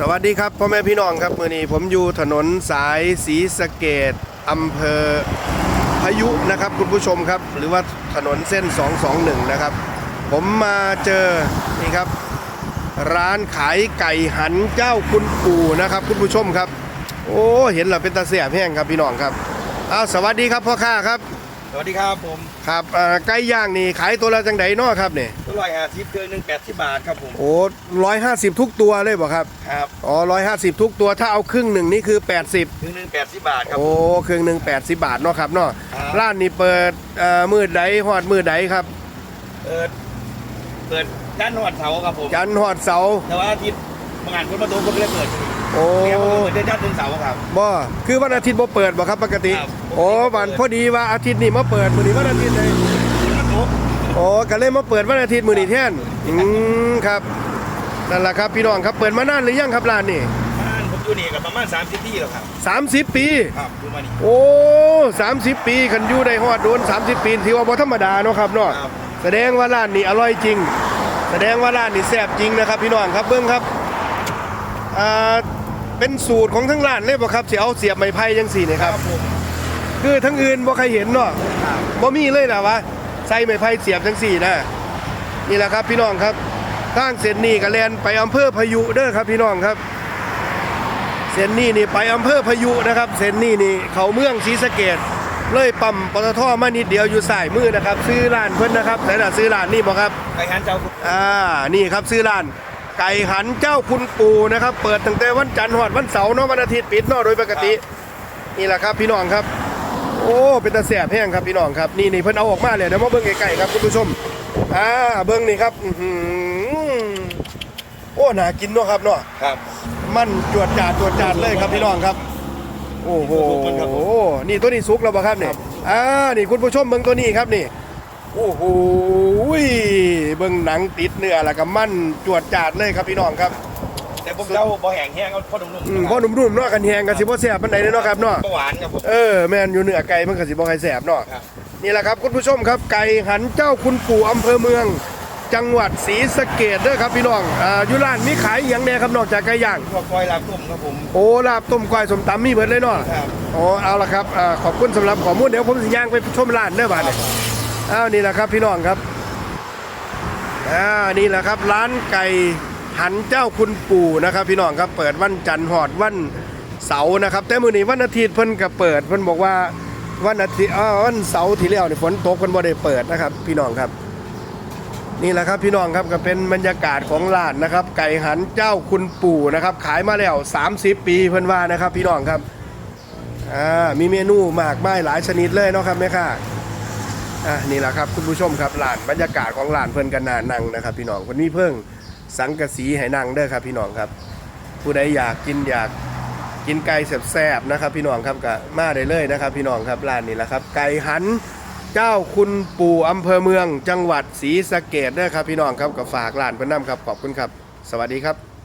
สวัสดีครับพ่อแม่พี่น้องครับมื่อนี้ผมอยู่ถนนสายศรีสะเกดอำเภอพายุนะครับคุณผู้ชมครับ หรือว่าถนนเส้น 221 นะครับ ผมมาเจอนี่ครับ ร้านขายไก่หันเจ้าคุณปู่นะครับ คุณผู้ชมครับ โอ้เห็นแล้วเป็นตาเสียบแห้งครับพี่น้องครับอ้าวสวัสดีครับพ่อค้าครับ สวัสดีครับผมครับอ่าไก่ย่างนี่ขายตัวละจังไดเนาะครับเนี่ยอร่อยอาทิตย์เครื่องหนึ่งแปดสิบบาทครับผม โอ้ร้อยห้าสิบทุกตัวเลยบ่ครับครับอ๋อร้อยห้าสิบทุกตัวถ้าเอาครึ่งหนึ่งนี่คือ80เครื่องหนึ่งแปดสิบบาทครับ โอ้เครื่องหนึ่ง80บาทเนาะครับเนาะครับ ร้านนี้เปิดเอ่อมืดใดฮอดมืดใดครับเปิดเปิดด้านนวดเสาครับผม จันทร์ฮอดเสาร์แต่ว่าอาทิตย์บางงานคนประตูก็ไม่ได้เปิด โอ้เนี่ยเขาเปิดได้ด้านถึงเสาครับ บ่คือวันอาทิตย์บ่เปิดบ่ครับปกติครับ โอ้วันพอดีว่าอาทิตย์นี้มาเปิดมื้อนี้วันอาทิตย์เลยมันทุกโอ้ก็เลยมาเปิดวันอาทิตย์มื้อนี้แทนอืมครับนั่นแหละครับพี่น้องครับเปิดมานานหรือยังครับร้านนี้บ้านผมอยู่นี่กับประมาณสามสิบที่แล้วครับ 30 ปี ครับอยู่มานี่โอ้30 ปีคันอยู่ได้ฮอดโดน 30 ปีถือว่าบ่ธรรมดาเนาะครับเนาะครับแสดงว่าร้านนี้อร่อยจริง แสดงว่าร้านนี้แซ่บจริงนะครับ พี่น้องครับเบิ้งครับอ่า เป็นสูตรของทั้งร้านเลยบ่ครับสิเอาเสียบไม้ไผ่จังสี่นี่ครับผมคือทั้งอื่นบ่ใครเห็นเนาะครับบ่มีเลยนะวะใส่ไม้ไผ่เสียบจังสี่นะนี่แหละครับพี่น้องครับทางเส้นนี้ก็แล่นไปอำเภอพายุเด้อครับพี่น้องครับ เส้นนี้นี่ไปอำเภอพายุนะครับ เส้นนี้นี่เขาเมืองศรีสะเกดเลยปั๊มปตทมานิดเดียวอยู่สายมือนะครับ ซื้อร้านเพิ่นนะครับแต่ละซื้อร้านนี่บ่ครับไก่หันเจ้าอ่านี่ครับซื้อร้าน ไก่หันเจ้าคุณปู่นะครับ เปิดตั้งแต่วันจันทร์หอดวันเสาร์เนาะวันอาทิตย์ปิดเนาะโดยปกติ นี่แหละครับพี่น้องครับ โอ้เป็นตาแสบแห้งครับพี่น้องครับนี่นี่เพิ่นเอาออกมาเลยเดี๋ยวมาเบิ่งไก่ๆครับคุณผู้ชมอ่าเบิ่งนี่ครับอื้อหือโอ้น่ากินเนาะครับเนาะครับ มันจวดจาดจวดจาดเลยครับพี่น้องครับ โอ้โหมันครับผมนี่ตัวนี้สุกแล้วป่ะครับเนี่ยอ่านี่คุณผู้ชมเบิ่งตัวนี้ครับนี่ โอ้โหเบิ่งหนังติดเนื้อแล้วก็มันจวดจาดเลยครับพี่น้องครับแต่ผมเจ้าบ่แห้งแห้งเอาพ่อนุ่มอืมพอหนุ่มๆเนาะกันแฮงกันสิบ่แซ่บปานใดเด้อเนาะครับเนาะก็หวานครับผม เออแม่นอยู่เนื้อไก่มันก็สิบ่ค่อยแซ่บเนาะครับ นี่แหละครับคุณผู้ชมครับไก่หันเจ้าคุณปู่อำเภอเมือง จังหวัดศรีสะเกษเด้อครับพี่น้องอ่าอยู่ร้านมีขายอหย่างแน่ครับนอกจากไก่ย่าง พวกกล้อยลาบต้มครับผม โอ้ลาบต้มควายสมตำมีเบิดเลยเนาะครับโอ้เอาละครับอ่าขอบคุณสำหรับข้อมูลเดี๋ยวผมสิย่างไปชมร้านเด้อบาดนี้ อ้าวนี่แหละครับพี่น้องครับอ่านี่แหละครับ ร้านไก่หันเจ้าคุณปู่นะครับ พี่น้องครับเปิดวันจันทร์หอดวันเสาร์นะครับ แต่มื้อนี้วันอาทิตย์เพิ่นก็เปิดเพิ่นบอกว่าวันอาทิตย์อ้าววันเสาร์ที่แล้วนี่ฝนตกเพิ่นบ่ได้เปิดนะครับ พี่น้องครับ นี่แหละครับพี่น้องครับก็เป็นบรรยากาศของร้านนะครับ ไก่หันเจ้าคุณปู่นะครับ ขายมาแล้ว 30 ปีเพิ่นว่านะครับ พี่น้องครับอ่ามีเมนูมากมายหลายชนิดเลยเนาะครับแม่ค่ะ อ่านี่แหละครับคุณผู้ชมครับร้านบรรยากาศของร้านเพิ่นกันนานั่งนะครับ พี่น้องคนนี้เพิ่งสังกะสีให้นั่งเด้อครับ พี่น้องครับ ผู้ใดอยากกินอยากกินไก่แซ่บๆนะครับ พี่น้องครับก็มาได้เลยนะครับ พี่น้องครับร้านนี้แหละครับ ไก่หันเจ้าคุณปู่อำเภอเมือง จังหวัดศรีสะเกดด้ครับ พี่น้องครับกับฝากร้านเพื่อนน้ำครับขอบคุณครับ สวัสดีครับ